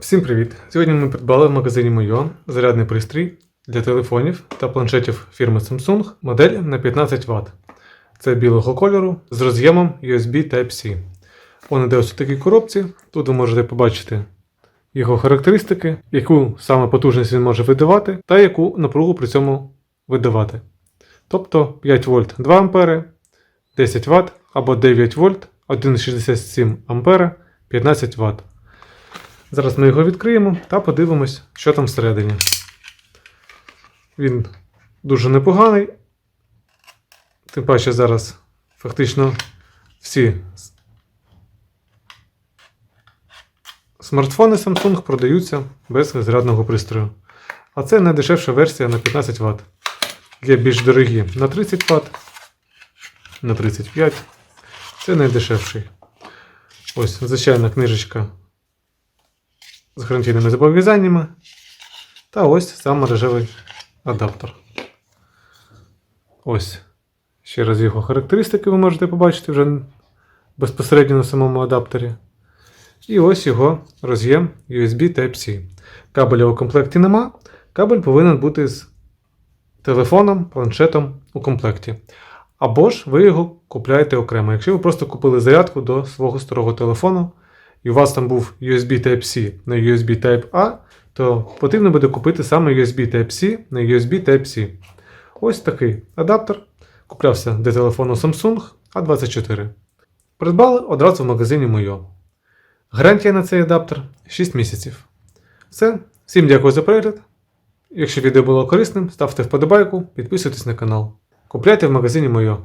Всім привіт! Сьогодні ми придбали в магазині Мойо зарядний пристрій для телефонів та планшетів фірми Samsung модель на 15 Вт. Це білого кольору з роз'ємом USB Type-C. Він іде ось у такій коробці. Тут ви можете побачити його характеристики, яку саме потужність він може видавати, та яку напругу при цьому видавати. Тобто 5 вольт 2 А, 10 Вт або 9 вольт 1,67 А 15 Вт. Зараз ми його відкриємо та подивимось, що там всередині. Він дуже непоганий. Тим паче зараз фактично всі смартфони Samsung продаються без зарядного пристрою. А це найдешевша версія на 15 Вт. Є більш дорогі на 30 Вт, на 35. Це найдешевший. Ось звичайна книжечка з гарантійними зобов'язаннями. Та ось сам мережевий адаптер. Ось. Ще раз його характеристики ви можете побачити вже безпосередньо на самому адаптері. І ось його роз'єм USB Type-C. Кабеля у комплекті нема. Кабель повинен бути з телефоном, планшетом у комплекті. Або ж ви його купляєте окремо. Якщо ви просто купили зарядку до свого старого телефону, і у вас там був USB Type-C на USB Type-A, то потрібно буде купити саме USB Type-C на USB Type-C. Ось такий адаптер. Куплявся для телефону Samsung A24. Придбали одразу в магазині Мойо. Гарантія на цей адаптер 6 місяців. Все. Всім дякую за перегляд. Якщо відео було корисним, ставте вподобайку, підписуйтесь на канал. Купляйте в магазині Мойо.